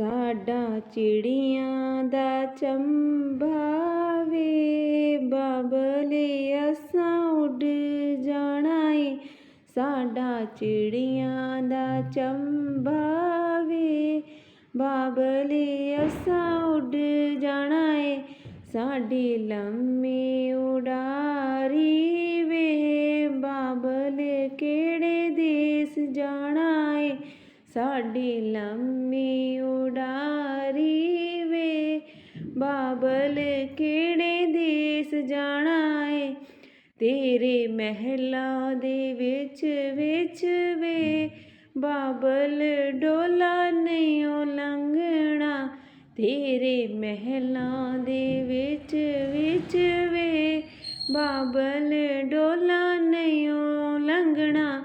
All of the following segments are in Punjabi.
ਸਾਡਾ ਚਿੜੀਆਂ ਦਾ ਚੰਬਾਵੇ ਬਾਬਲੇ ਅਸਾਂ ਉੱਡ ਜਾਣਾ ਏ। ਸਾਡਾ ਚਿੜੀਆਂ ਦਾ ਚੰਬਾ ਬਾਬਲੇ ਅਸਾਂ ਉੱਡ ਜਾਣਾ ਏ। ਸਾਡੀ ਲੰਮੀ ਸਾਡੀ ਲੰਮੀ ਉਡਾਰੀ ਵੇ ਬਾਬਲ ਕਿਹੜੇ ਦੇਸ ਜਾਣਾ ਏ ਤੇਰੇ ਮਹਿਲਾਂ ਦੇ ਵਿੱਚ ਵਿੱਚ ਵੇ ਬਾਬਲ ਡੋਲਾ ਨਹੀਂ ਲੰਘਣਾ ਤੇਰੇ ਮਹਿਲਾਂ ਦੇ ਵਿੱਚ ਵਿੱਚ ਵੇ ਬਾਬਲ ਡੋਲਾ ਨਹੀਂ ਲੰਘਣਾ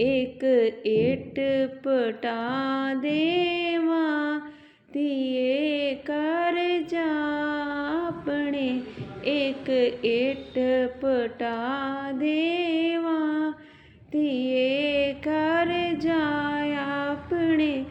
ਇੱਕ ਇੱਟ ਪਟਾ ਦੇਵਾ, ਧੀਏ ਕਰ ਜਾ ਆਪਣੇ। ਇੱਕ ਏਟ ਪਟਾ ਦੇਵਾ, ਧੀਏ ਕਰ ਜਾ ਆਪਣੇ।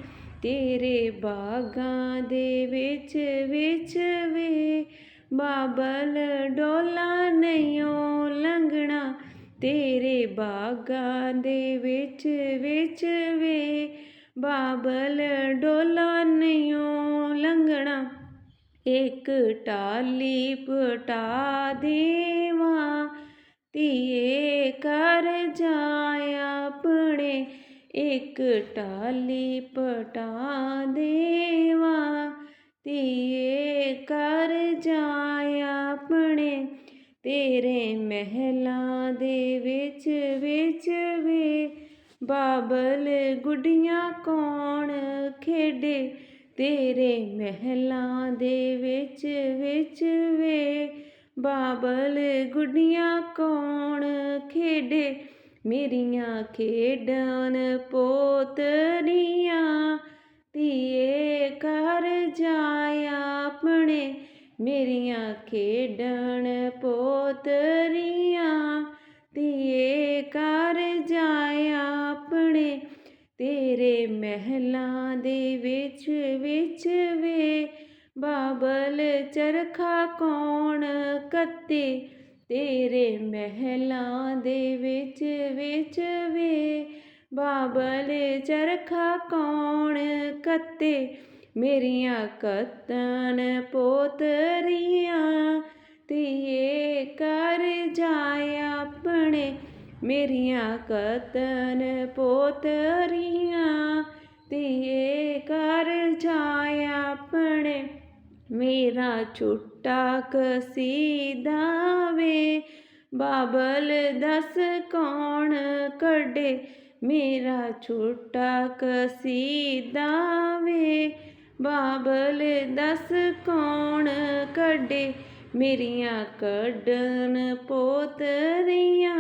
ਤੇਰੇ ਬਾਗਾਂ ਦੇ ਵਿੱਚ ਵਿੱਚ ਵੇ, ਬਾਬਲ ਡੋਲਾ ਨਹੀਂ ਲੰਘਣਾ। ਤੇਰੇ ਬਾਗਾਂ ਦੇ ਵਿੱਚ ਵਿੱਚ ਵੇ ਬਾਬਲ ਡੋਲਾ ਨਹੀਂ ਲੰਘਣਾ। ਇੱਕ ਟਾਲੀ ਪਟਾ ਦੇਵਾ, ਧੀਏ ਕਰ ਜਾ ਆਪਣੇ। ਇੱਕ ਟਾਲੀ ਪਟਾ ਦੇਵਾ, ਧੀਏ ਕਰ ਜਾ ਆਪਣੇ। ਤੇਰੇ ਮਹਿਲਾਂ ਦੇ ਵਿੱਚ ਵਿੱਚ ਵੇ ਬਾਬਲ ਗੁੱਡੀਆਂ ਕੌਣ ਖੇਡੇ? ਤੇਰੇ ਮਹਿਲਾਂ ਦੇ ਵਿੱਚ ਵਿੱਚ ਵੇ ਬਾਬਲ ਗੁੱਡੀਆਂ ਕੌਣ ਖੇਡੇ? ਮੇਰੀਆਂ ਖੇਡਣ ਪੋਤਰੀਆਂ, ਧੀਏ ਕਰ ਜਾਇਆ ਆਪਣੇ ਮੇਰੀਆਂ ਖੇਡਣ ਪੋਤਰੀਆਂ, ਧੀਏ ਕਰ ਜਾਇਆ ਆਪਣੇ। ਤੇਰੇ ਮਹਿਲਾਂ ਦੇ ਵਿੱਚ ਵਿੱਚ ਵੇ, ਬਾਬਲ ਚਰਖਾ ਕੌਣ ਕੱਤੇ? ਤੇਰੇ ਮਹਿਲਾਂ ਦੇ ਵਿੱਚ ਵਿੱਚ ਵੇ, ਬਾਬਲ ਚਰਖਾ ਕੌਣ ਕੱਤੇ? ਮੇਰੀਆਂ ਕਤਨ ਪੋਤ ਮੇਰੀਆਂ ਕਤਨ ਪੋਤਰੀਆਂ, ਧੀਏ ਕਰ ਜਾ ਆਪਣੇ। ਮੇਰਾ ਛੁੱਟਾ ਕਸੀਦਾ ਵੇ, ਬਾਬਲ ਦਸ ਕੌਣ ਕੱਢੇ? ਮੇਰਾ ਛੋਟਾ ਕਸੀਦਾ ਵੇ, ਬਾਬਲ ਦਸ ਕੌਣ ਕੱਢੇ? ਮੇਰੀਆਂ ਕੱਢਣ ਪੋਤਰੀਆਂ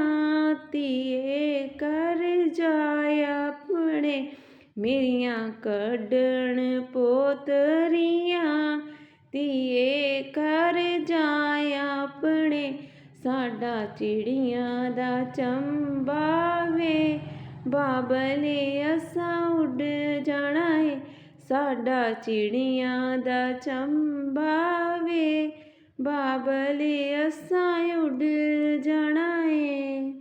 ਧੀਏ ਕਰ ਜਾ ਆਪਣੇ। ਮੇਰੀਆਂ ਕੱਢਣ ਪੋਤਰੀਆਂ ਧੀਏ ਕਰ ਜਾ ਆਪਣੇ। ਸਾਡਾ ਚਿੜੀਆਂ ਦਾ ਚੰਬਾ ਬਾਬਲੇ ਅਸਾਂ ਉੱਡ ਜਾਣਾ ਏ। ਸਾਡਾ ਚਿੜੀਆਂ ਦਾ ਚੰਬਾਵੇ ਵੇ ਬਾਬਲੇ ਅਸਾਂ ਉੱਡ ਜਾਣਾ ਏ।